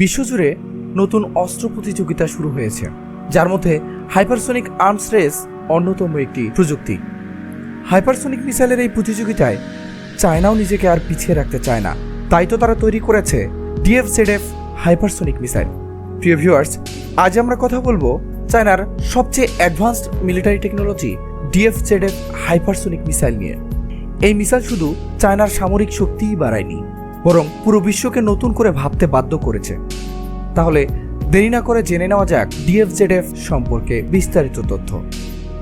বিশ্বজুড়ে নতুন অস্ত্র প্রতিযোগিতা শুরু হয়েছে, যার মধ্যে হাইপারসোনিক আর্মস রেস অন্যতম একটি প্রযুক্তি। হাইপারসোনিক মিসাইলের এই প্রতিযোগিতায় চায়নাও নিজেকে আর পিছিয়ে রাখতে চায় না। তাই তো তারা তৈরি করেছে ডিএফ ডিএফজেডএফ হাইপারসোনিক মিসাইল। প্রিয় ভিউয়ার্স, আজ আমরা কথা বলব চায়নার সবচেয়ে advanced military technology DF DFZF hypersonic missile নিয়ে। এই মিসাইল শুধু চায়নার সামরিক শক্তিই বাড়ায়নি বরং পুরো বিশ্বকে নতুন করে ভাবতে বাধ্য করেছে। তাহলে দেরি না করে জেনে নেওয়া যাক ডিএফজেডএফ সম্পর্কে বিস্তারিত তথ্য।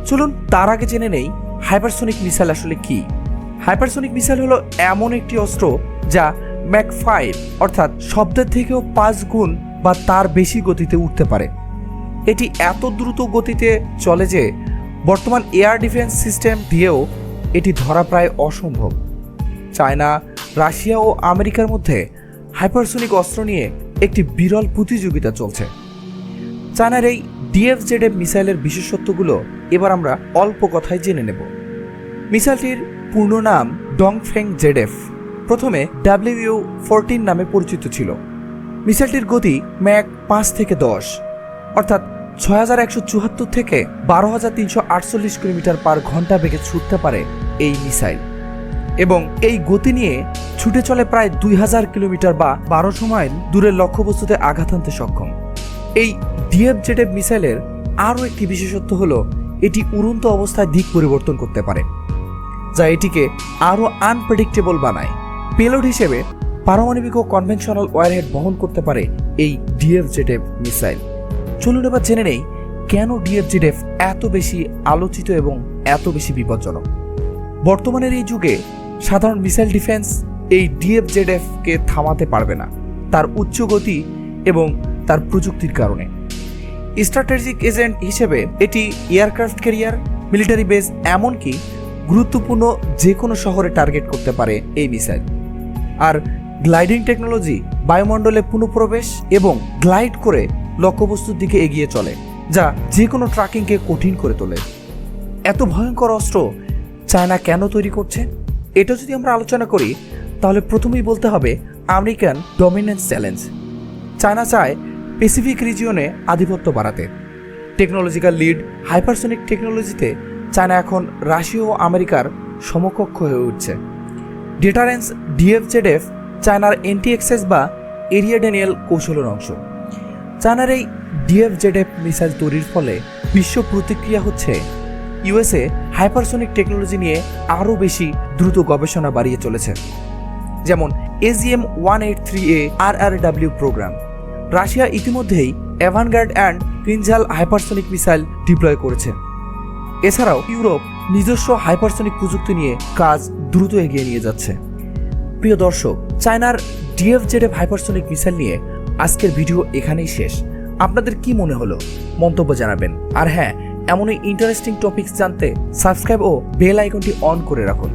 চলুন তার আগে জেনে নেই হাইপারসোনিক মিসাইল আসলে কি। হাইপারসোনিক মিসাইল হলো এমন একটি অস্ত্র যা ম্যাক ফাইভ অর্থাৎ শব্দের থেকেও পাঁচ গুণ বা তার বেশি গতিতে উঠতে পারে। এটি এত দ্রুত গতিতে চলে যে বর্তমান এয়ার ডিফেন্স সিস্টেম দিয়েও এটি ধরা প্রায় অসম্ভব। চায়না রাশিয়া ও আমেরিকার মধ্যে হাইপারসোনিক অস্ত্র নিয়ে একটি বিরল প্রতিযোগিতা চলছে। চায়নার এই ডিএফজেডএফ মিসাইলের বিশেষত্বগুলো এবার আমরা অল্প কথায় জেনে নেব। মিসাইলটির পূর্ণ নাম ডংফেং জেডএফ, প্রথমে ডাব্লিউ ফোরটিন নামে পরিচিত ছিল। মিসাইলটির গতি ম্যাক পাঁচ থেকে দশ, অর্থাৎ ছয় হাজার একশো চুয়াত্তর থেকে বারো হাজার তিনশো আটচল্লিশ কিলোমিটার পার ঘণ্টা বেগে ছুটতে পারে এই মিসাইল। এবং এই গতি নিয়ে ছুটে চলে প্রায় দুই হাজার কিলোমিটার বা বারোশো মাইল দূরের লক্ষ্যবস্তুতে আঘাত আনতে সক্ষম। এই ডিএফ ডিএফজেডএফ মিসাইলের আরও একটি বিশেষত্ব হলো, এটি উড়ন্ত অবস্থায় দিক পরিবর্তন করতে পারে, যা এটিকে আরও আনপ্রেডিক্টেবল বানায়। পেলোড হিসেবে পারমাণবিক ও কনভেনশনাল ওয়ারহেড বহন করতে পারে এই ডিএফ ডিএফজেডএফ মিসাইল। চলুন এবার জেনে নেই, কেন ডিএফ ডিএফজেডএফ এত বেশি আলোচিত এবং এত বেশি বিপজ্জনক? বর্তমানের এই যুগে সাধারণ মিসাইল ডিফেন্স এই ডিএফজেডএফ কে থামাতে পারবে না। তার উচ্চ গতি এবং তার প্রযুক্তির কারণে। স্ট্র্যাটেজিক এজেন্ট হিসেবে এটি এয়ারক্রাফট ক্যারিয়ার, মিলিটারি বেস, এমনকি গুরুত্বপূর্ণ যে কোনো শহরে টার্গেট করতে পারে এই মিসাইল। আর গ্লাইডিং টেকনোলজি বায়ুমণ্ডলে পুনঃপ্রবেশ এবং গ্লাইড করে লক্ষ্যবস্তুর দিকে এগিয়ে চলে, যা যে কোনো ট্রাকিংকে কঠিন করে তোলে। এত ভয়ঙ্কর অস্ত্র চায়না কেন তৈরি করছে? এটা যদি আমরা আলোচনা করি, তাহলে প্রথমেই বলতে হবে আমেরিকান ডমিনেন্স চ্যালেঞ্জ। চায়না চায় প্যাসিফিক রিজিয়নে আধিপত্য বাড়াতে। টেকনোলজিক্যাল লিড হাইপারসোনিক টেকনোলজিতে চায়না এখন রাশিয়া ও আমেরিকার সমকক্ষ হয়ে উঠছে। ডেটারেন্স ডিএফজেডএফ চায়নার এন্টি এক্সেস বা এরিয়া ড্যানিয়েল কৌশলের অংশ। চায়নার এই ডিএফজেডএফ মিসাইল তৈরির ফলে বিশ্ব প্রতিক্রিয়া হচ্ছে ইউএসএ হাইপারসোনিক টেকনোলজি নিয়ে আরও বেশি দ্রুত গবেষণা বাড়িয়ে চলেছে। যেমন AGM one eight three A R R W program Russia ইতিমধ্যেই Avangard and Kinzhal hypersonic missile deploy করেছে। এছাড়াও ইউরোপ নিজস্ব হাইপারসোনিক প্রযুক্তি নিয়ে কাজ দ্রুত এগিয়ে নিয়ে যাচ্ছে। প্রিয় দর্শক, চায়নার ডিএফজেডএফ হাইপারসোনিক মিসাইল নিয়ে আজকের ভিডিও এখানেই শেষ। আপনাদের কি মনে হলো? মন্তব্য জানাবেন। আর হ্যাঁ এমনই ইন্টারেস্টিং টপিকস জানতে সাবস্ক্রাইব ও বেল আইকনটি অন করে রাখুন।